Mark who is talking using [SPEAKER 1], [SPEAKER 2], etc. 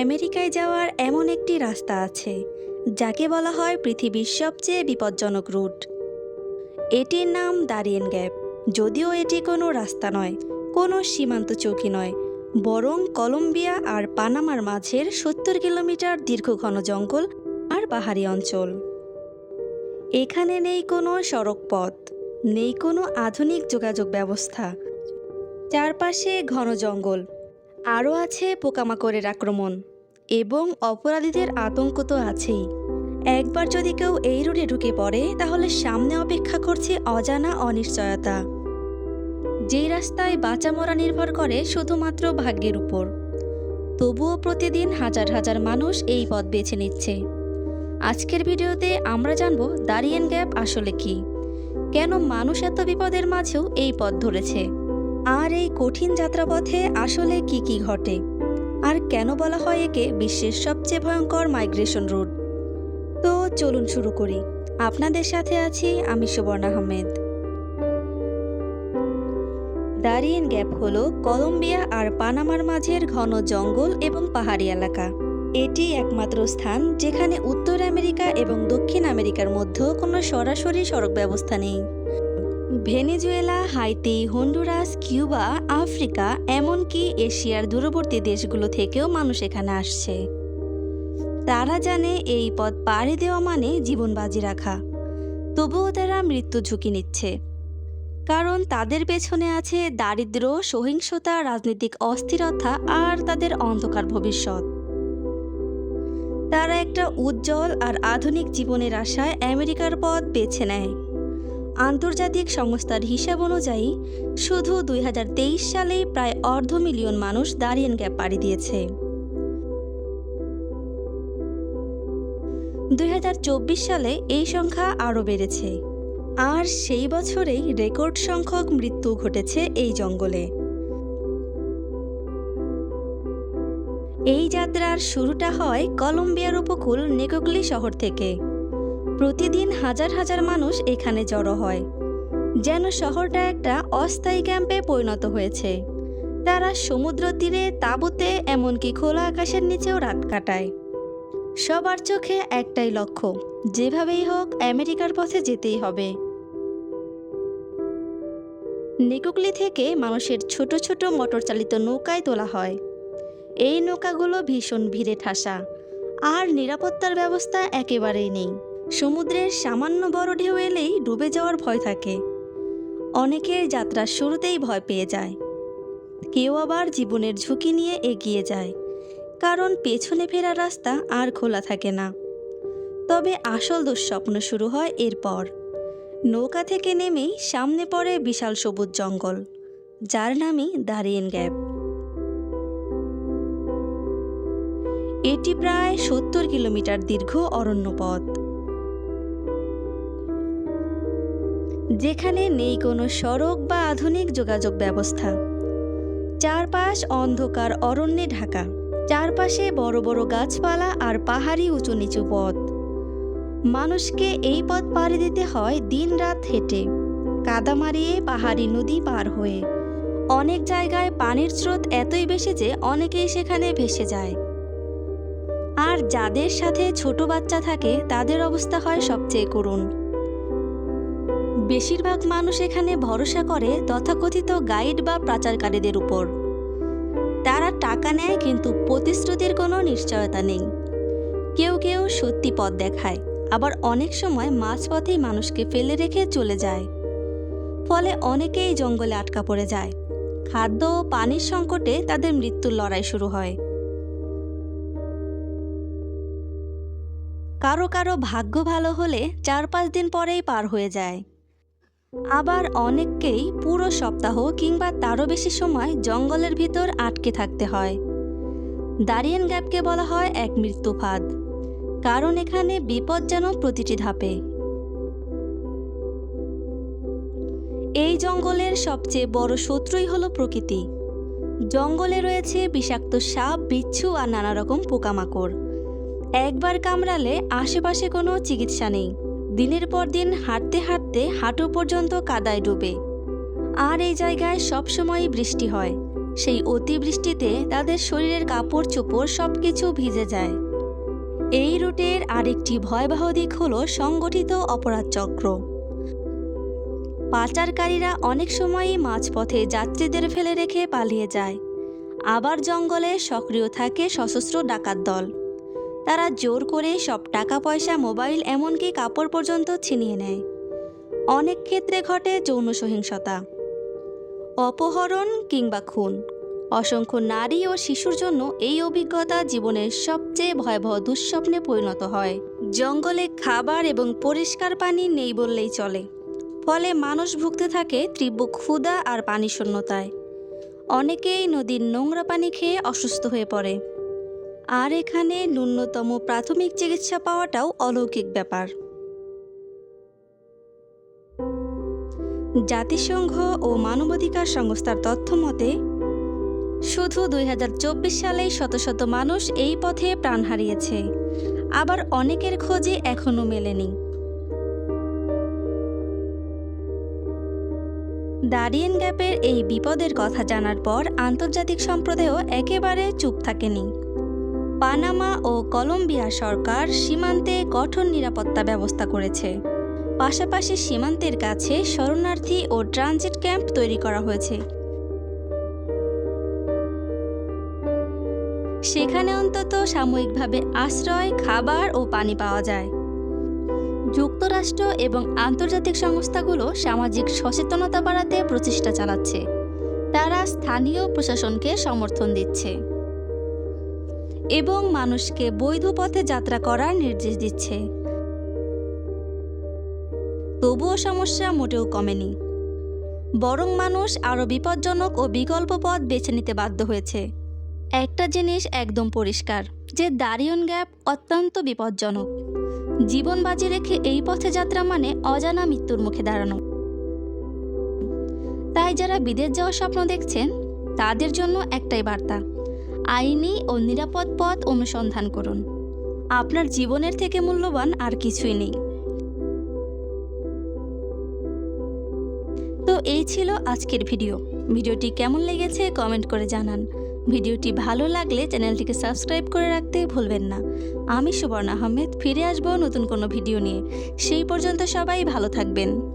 [SPEAKER 1] আমেরিকায় যাওয়ার এমন একটি রাস্তা আছে, যাকে বলা হয় পৃথিবীর সবচেয়ে বিপজ্জনক রুট। এটির নাম দারিয়েন গ্যাপ। যদিও এটি কোনো রাস্তা নয়, কোনো সীমান্ত চৌকি নয়, বরং কলম্বিয়া আর পানামার মাঝের সত্তর কিলোমিটার দীর্ঘ ঘন জঙ্গল আর পাহাড়ি অঞ্চল। এখানে নেই কোনো সড়ক পথ, নেই কোনো আধুনিক যোগাযোগ ব্যবস্থা। চারপাশে ঘন জঙ্গল আরও আছে পোকামাকড়ের আক্রমণ, এবং অপরাধীদের আতঙ্ক তো আছেই। একবার যদি কেউ এই রুটে ঢুকে পড়ে, তাহলে সামনে অপেক্ষা করছে অজানা অনিশ্চয়তা। যেই রাস্তায় বাঁচা মরা নির্ভর করে শুধুমাত্র ভাগ্যের উপর। তবুও প্রতিদিন হাজার হাজার মানুষ এই পথ বেছে নিচ্ছে। আজকের ভিডিওতে আমরা জানব দারিয়েন গ্যাপ আসলে কি? কেন মানুষ এত বিপদের মাঝেও এই পথ ধরেছে? আর এই কঠিন যাত্রাপথে আসলে কি কি ঘটে? আর কেন বলা হয় একে বিশ্বের সবচেয়ে ভয়ঙ্কর মাইগ্রেশন রুট? তো চলুন শুরু করি। আপনাদের সাথে আছি আমি সুবর্ণ আহমেদ। দারিয়েন গ্যাপ হল কলম্বিয়া আর পানামার মাঝের ঘন জঙ্গল এবং পাহাড়ি এলাকা। এটি একমাত্র স্থান যেখানে উত্তর আমেরিকা এবং দক্ষিণ আমেরিকার মধ্যেও কোনো সরাসরি সড়ক ব্যবস্থা নেই। Venezuela, Haiti, Honduras, Cuba, Africa, এমনকি এশিয়ার দূরবর্তী দেশগুলো থেকেও মানুষ এখানে আসছে। তারা জানে এই পথ পাড়ি দেওয়া মানে জীবন বাজি রাখা। তবুও তারা মৃত্যু ঝুঁকি নিচ্ছে। কারণ তাদের পেছনে আছে দারিদ্র, সহিংসতা, রাজনৈতিক অস্থিরতা আর তাদের অন্ধকার ভবিষ্যৎ। তারা একটা উজ্জ্বল আর আধুনিক জীবনের আশায় আমেরিকার পথ বেছে নেয়। আন্তর্জাতিক সংস্থার হিসাব অনুযায়ী, শুধু দুই সালেই প্রায় অর্ধ মিলিয়ন মানুষ দারিয়েন গ্যাপ পাড়ি দিয়েছে। দুই হাজার চব্বিশ সালে এই সংখ্যা আরও বেড়েছে। আর সেই বছরেই রেকর্ড সংখ্যক মৃত্যু ঘটেছে এই জঙ্গলে। এই যাত্রার শুরুটা হয় কলম্বিয়ার উপকূল নেকোগলি শহর থেকে। প্রতিদিন হাজার হাজার মানুষ এখানে জড়ো হয়। যেন শহরটা একটা অস্থায়ী ক্যাম্পে পরিণত হয়েছে। তারা সমুদ্র তীরে, তাঁবুতে, এমনকি খোলা আকাশের নিচেও রাত কাটায়। সবার চোখে একটাই লক্ষ্য, যেভাবেই হোক আমেরিকার পথে যেতেই হবে। নিকুকলি থেকে মানুষের ছোট ছোট মোটর চালিত নৌকায় তোলা হয়। এই নৌকাগুলো ভীষণ ভিড়ে ঠাসা, আর নিরাপত্তার ব্যবস্থা একেবারেই নেই। সমুদ্রের সামান্য বড় ঢেউ এলেই ডুবে যাওয়ার ভয় থাকে। অনেকের যাত্রার শুরুতেই ভয় পেয়ে যায়। কেউ আবার জীবনের ঝুঁকি নিয়ে এগিয়ে যায়, কারণ পেছনে ফেরার রাস্তা আর খোলা থাকে না। তবে আসল দুঃস্বপ্ন শুরু হয় এরপর। নৌকা থেকে নেমেই সামনে পড়ে বিশাল সবুজ জঙ্গল, যার নামই দারিয়েন গ্যাপ। এটি প্রায় সত্তর কিলোমিটার দীর্ঘ অরণ্য পথ যেখানে নেই কোনো সড়ক বা আধুনিক যোগাযোগ ব্যবস্থা। চারপাশ অন্ধকার অরণ্যে ঢাকা। চারপাশে বড় বড় গাছপালা আর পাহাড়ি উঁচু নিচু পথ। মানুষকে এই পথ পাড়ি দিতে হয় দিনরাত হেঁটে। কাদা মারিয়ে পাহাড়ি নদী পার হয়ে। অনেক জায়গায় পানির স্রোত এতই বেশি যে অনেকেই সেখানে ভেসে যায়। আর যাদের সাথে ছোট বাচ্চা থাকে তাদের অবস্থা হয় সবচেয়ে করুণ। বেশিরভাগ মানুষ এখানে ভরসা করে তথাকথিত গাইড বা পাচারকারীদের উপর। তারা টাকা নেয় কিন্তু প্রতিশ্রুতির কোনো নিশ্চয়তা নেই। কেউ কেউ সত্যি পথ দেখায়, আবার অনেক সময় মাঝপথেই মানুষকে ফেলে রেখে চলে যায়। ফলে অনেকেই জঙ্গলে আটকা পড়ে যায়। খাদ্য ও পানির সংকটে তাদের মৃত্যুর লড়াই শুরু হয়। কারও কারও ভাগ্য ভালো হলে চার পাঁচ দিন পরেই পার হয়ে যায়। আবার অনেককেই পুরো সপ্তাহ কিংবা তারও বেশি সময় জঙ্গলের ভিতর আটকে থাকতে হয়। দারিয়েন গ্যাপকে বলা হয় এক মৃত্যু ফাঁদ কারণ এখানে বিপদ যেন প্রতিটি ধাপে। এই জঙ্গলের সবচেয়ে বড় শত্রুই হলো প্রকৃতি। জঙ্গলে রয়েছে বিষাক্ত সাপ, বিচ্ছু আর নানা রকম পোকামাকড়। একবার কামড়ালে আশেপাশে কোনো চিকিৎসা নেই। দিনের পর দিন হাঁটতে হাঁটতে হাঁটু পর্যন্ত কাদায় ডুবে। আর এই জায়গায় সবসময়ই বৃষ্টি হয়। সেই অতিবৃষ্টিতে তাদের শরীরের কাপড় চোপড় সব কিছু ভিজে যায়। এই রুটের আরেকটি ভয়াবহ দিক হল সংগঠিত অপরাধ চক্র। পাচারকারীরা অনেক সময়ই মাঝপথে যাত্রীদের ফেলে রেখে পালিয়ে যায়। আবার জঙ্গলে সক্রিয় থাকে সশস্ত্র ডাকাত দল। তারা জোর করে সব টাকা পয়সা মোবাইল, এমনকি কাপড় পর্যন্ত ছিনিয়ে নেয়। অনেক ক্ষেত্রে ঘটে যৌন সহিংসতা। অপহরণ কিংবা খুন। অসংখ্য নারী ও শিশুর জন্য এই অভিজ্ঞতা জীবনের সবচেয়ে ভয়াবহ দুঃস্বপ্নে পরিণত হয়। জঙ্গলে খাবার এবং পরিষ্কার পানি নেই বললেই চলে। ফলে মানুষ ভুগতে থাকে তীব্র ক্ষুধা আর পানি শূন্যতায় অনেকেই নদীর নোংরা পানি খেয়ে অসুস্থ হয়ে পড়ে। আর এখানে ন্যূনতম প্রাথমিক চিকিৎসা পাওয়াটাও অলৌকিক ব্যাপার। জাতিসংঘ ও মানবাধিকার সংস্থার তথ্য মতে, শুধু দুই হাজার চব্বিশ সালেই শত শত মানুষ এই পথে প্রাণ হারিয়েছে। আবার অনেকের খোঁজে এখনও মেলেনি। দারিয়েন গ্যাপের এই বিপদের কথা জানার পর আন্তর্জাতিক সম্প্রদায়ও একেবারে চুপ থাকেনি। পানামা ও কলম্বিয়া সরকার সীমান্তে কঠোর নিরাপত্তা ব্যবস্থা করেছে। পাশাপাশি সীমান্তের কাছে শরণার্থী ও ট্রানজিট ক্যাম্প তৈরি করা হয়েছে। সেখানে অন্তত সাময়িকভাবে আশ্রয়, খাবার ও পানি পাওয়া যায়। যুক্তরাষ্ট্র এবং আন্তর্জাতিক সংস্থাগুলো সামাজিক সচেতনতা বাড়াতে প্রচেষ্টা চালাচ্ছে। তারা স্থানীয় প্রশাসনকে সমর্থন দিচ্ছে। এবং মানুষকে বৈধ পথে যাত্রা করার নির্দেশ দিচ্ছে। তবুও সমস্যা মোটেও কমেনি। বরং মানুষ আরও বিপজ্জনক ও বিকল্প পথ বেছে নিতে বাধ্য হয়েছে। একটা জিনিস একদম পরিষ্কার, যে দারিয়ন গ্যাপ অত্যন্ত বিপজ্জনক। জীবন বাজি রেখে এই পথে যাত্রা মানে অজানা মৃত্যুর মুখে দাঁড়ানো। তাই যারা বিদেশ যাওয়ার স্বপ্ন দেখছেন, তাদের জন্য একটাই বার্তা। আইনি ও নিরাপদ পথ অনুসন্ধান করুন। আপনার জীবনের থেকে মূল্যবান আর কিছুই নেই। তো এই ছিল আজকের ভিডিও। ভিডিওটি কেমন লেগেছে কমেন্ট করে জানান। ভিডিওটি ভালো লাগলে চ্যানেলটিকে সাবস্ক্রাইব করে রাখতে ভুলবেন না। আমি সুবর্ণ আহমেদ, ফিরে আসব নতুন কোনো ভিডিও নিয়ে। সেই পর্যন্ত সবাই ভালো থাকবেন।